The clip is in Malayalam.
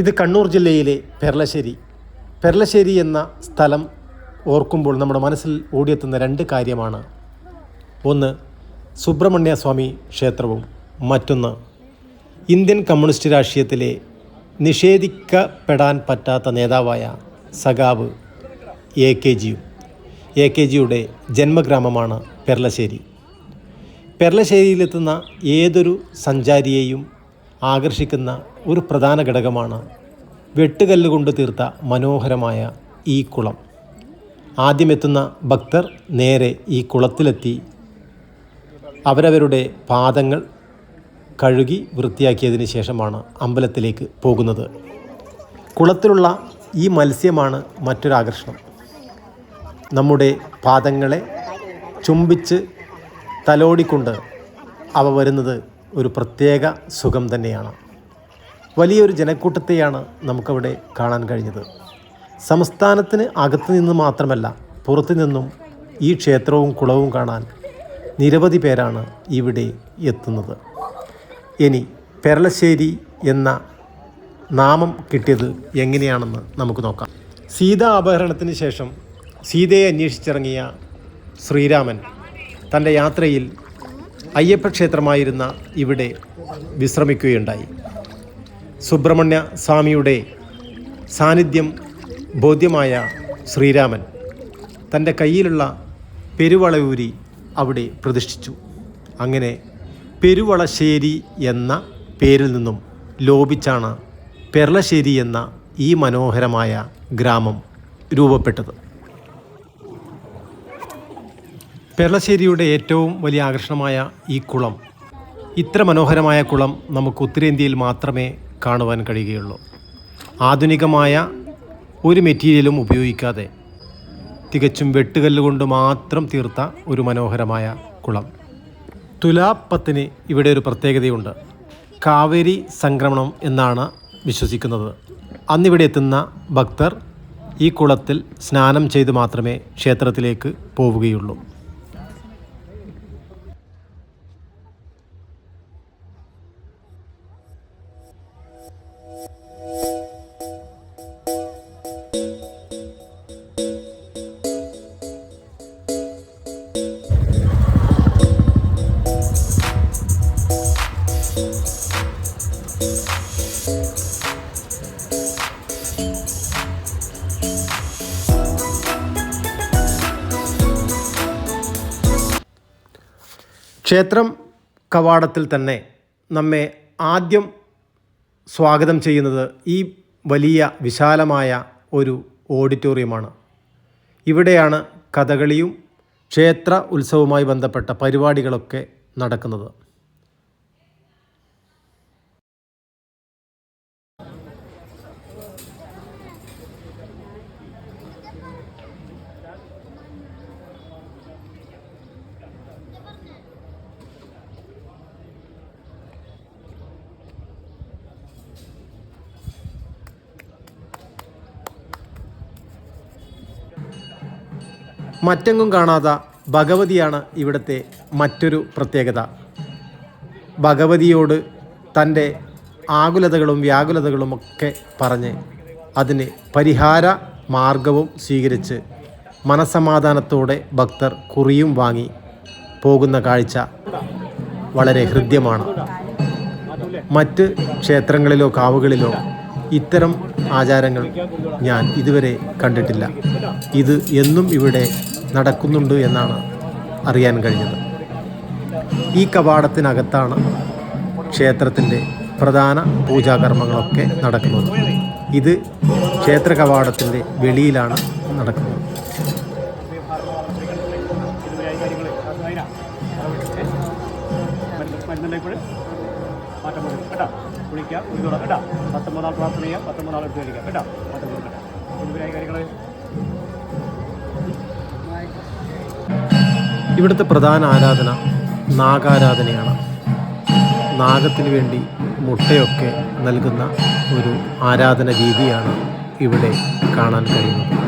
ഇത് കണ്ണൂർ ജില്ലയിലെ പെർളശ്ശേരി പെർളശ്ശേരി എന്ന സ്ഥലം ഓർക്കുമ്പോൾ നമ്മുടെ മനസ്സിൽ ഓടിയെത്തുന്ന രണ്ട് കാര്യമാണ്. ഒന്ന് സുബ്രഹ്മണ്യ സ്വാമി ക്ഷേത്രവും. മറ്റൊന്ന് ഇന്ത്യൻ കമ്മ്യൂണിസ്റ്റ് രാഷ്ട്രീയത്തിലെ നിഷേധിക്കപ്പെടാൻ പറ്റാത്ത നേതാവായ സഖാവ് എ കെ ജിയും. എ കെ ജിയുടെ ജന്മഗ്രാമമാണ് പെർളശ്ശേരി പെർളശ്ശേരിയിലെത്തുന്ന ഏതൊരു സഞ്ചാരിയെയും ആകർഷിക്കുന്ന ഒരു പ്രധാന ഘടകമാണ് വെട്ടുകല്ല് കൊണ്ട് തീർത്ത മനോഹരമായ ഈ കുളം. ആദ്യമെത്തുന്ന ഭക്തർ നേരെ ഈ കുളത്തിലെത്തി അവരവരുടെ പാദങ്ങൾ കഴുകി വൃത്തിയാക്കിയതിന് ശേഷമാണ് അമ്പലത്തിലേക്ക് പോകുന്നത്. കുളത്തിലുള്ള ഈ മത്സ്യമാണ് മറ്റൊരാകർഷണം നമ്മുടെ പാദങ്ങളെ ചുംബിച്ച് തലോടിക്കൊണ്ട് അവ വരുന്നത് ഒരു പ്രത്യേക സുഖം തന്നെയാണ്. വലിയൊരു ജനക്കൂട്ടത്തെയാണ് നമുക്കവിടെ കാണാൻ കഴിഞ്ഞത്. സംസ്ഥാനത്തിന് അകത്തു നിന്ന് മാത്രമല്ല പുറത്തു നിന്നും ഈ ക്ഷേത്രവും കുളവും കാണാൻ നിരവധി പേരാണ് ഇവിടെ എത്തുന്നത്. ഇനി പെരളശ്ശേരി എന്ന നാമം കിട്ടിയത് എങ്ങനെയാണെന്ന് നമുക്ക് നോക്കാം. സീതാ അപഹരണത്തിന് ശേഷം സീതയെ അന്വേഷിച്ചിറങ്ങിയ ശ്രീരാമൻ തന്റെ യാത്രയിൽ അയ്യപ്പ ക്ഷേത്രമായിരുന്ന ഇവിടെ വിശ്രമിക്കുകയുണ്ടായി. സുബ്രഹ്മണ്യ സ്വാമിയുടെ സാന്നിധ്യം ബോധ്യമായ ശ്രീരാമൻ തന്റെ കയ്യിലുള്ള പെരുവളയൂരി അവിടെ പ്രതിഷ്ഠിച്ചു. അങ്ങനെ പെരുവളശ്ശേരി എന്ന പേരിൽ നിന്നും ലോപിച്ചാണ് പെർളശ്ശേരി എന്ന ഈ മനോഹരമായ ഗ്രാമം രൂപപ്പെട്ടത്. പെർളശ്ശേരിയുടെ ഏറ്റവും വലിയ ആകർഷണമായ ഈ കുളം ഇത്ര മനോഹരമായ കുളം നമുക്ക് ഉത്തരേന്ത്യയിൽ മാത്രമേ കാണുവാൻ കഴിയുകയുള്ളൂ. ആധുനികമായ ഒരു മെറ്റീരിയലും ഉപയോഗിക്കാതെ തികച്ചും വെട്ടുകല്ലുകൊണ്ട് മാത്രം തീർത്ത ഒരു മനോഹരമായ കുളം. തുലാപ്പത്തിന് ഇവിടെ ഒരു പ്രത്യേകതയുണ്ട്. കാവേരി സംക്രമണം എന്നാണ് വിശ്വസിക്കുന്നത്. അന്നിവിടെ എത്തുന്ന ഭക്തർ ഈ കുളത്തിൽ സ്നാനം ചെയ്ത് മാത്രമേ ക്ഷേത്രത്തിലേക്ക് പോവുകയുള്ളൂ. ക്ഷേത്രം കവാടത്തിൽ തന്നെ നമ്മെ ആദ്യം സ്വാഗതം ചെയ്യുന്നത് ഈ വലിയ വിശാലമായ ഒരു ഓഡിറ്റോറിയമാണ്. ഇവിടെയാണ് കഥകളിയും ക്ഷേത്ര ഉത്സവവുമായി ബന്ധപ്പെട്ട പരിപാടികളൊക്കെ നടക്കുന്നത്. മറ്റെങ്ങും കാണാത്ത ഭഗവതിയാണ് ഇവിടുത്തെ മറ്റൊരു പ്രത്യേകത. ഭഗവതിയോട് തന്റെ ആകുലതകളും വ്യാകുലതകളും ഒക്കെ പറഞ്ഞ് അതിന് പരിഹാര മാർഗവും സ്വീകരിച്ച് മനസമാധാനത്തോടെ ഭക്തർ കുറിയും വാങ്ങി പോകുന്ന കാഴ്ച വളരെ ഹൃദ്യമാണ്. മറ്റ് ക്ഷേത്രങ്ങളിലോ കാവുകളിലോ ഇത്തരം ആചാരങ്ങൾ ഞാൻ ഇതുവരെ കണ്ടിട്ടില്ല. ഇത് എന്നും ഇവിടെ നടക്കുന്നുണ്ട് എന്നാണ് അറിയാൻ കഴിഞ്ഞത്. ഈ കവാടത്തിനകത്താണ് ക്ഷേത്രത്തിന്റെ പ്രധാന പൂജാകർമ്മങ്ങളൊക്കെ നടക്കുന്നത്. ഇത് ക്ഷേത്ര കവാടത്തിന്റെ വെളിയിലാണ് നടക്കുന്നത്. കേട്ടോ? കുളിക്കുക കുളിച്ചോളാം കേട്ടോ. പത്തൊമ്പതാൾ പ്രാർത്ഥന ചെയ്യാം പത്തൊമ്പതാൾ എടുത്ത് കഴിക്കാം കേട്ടോ. പത്തൊമ്പത് കേട്ടോ. ഇതുവരെ കാര്യങ്ങൾ ഇവിടുത്തെ പ്രധാന ആരാധന നാഗാരാധനയാണ്. നാഗത്തിന് വേണ്ടി മുട്ടയൊക്കെ നൽകുന്ന ഒരു ആരാധന രീതിയാണ് ഇവിടെ കാണാൻ കഴിയുന്നത്.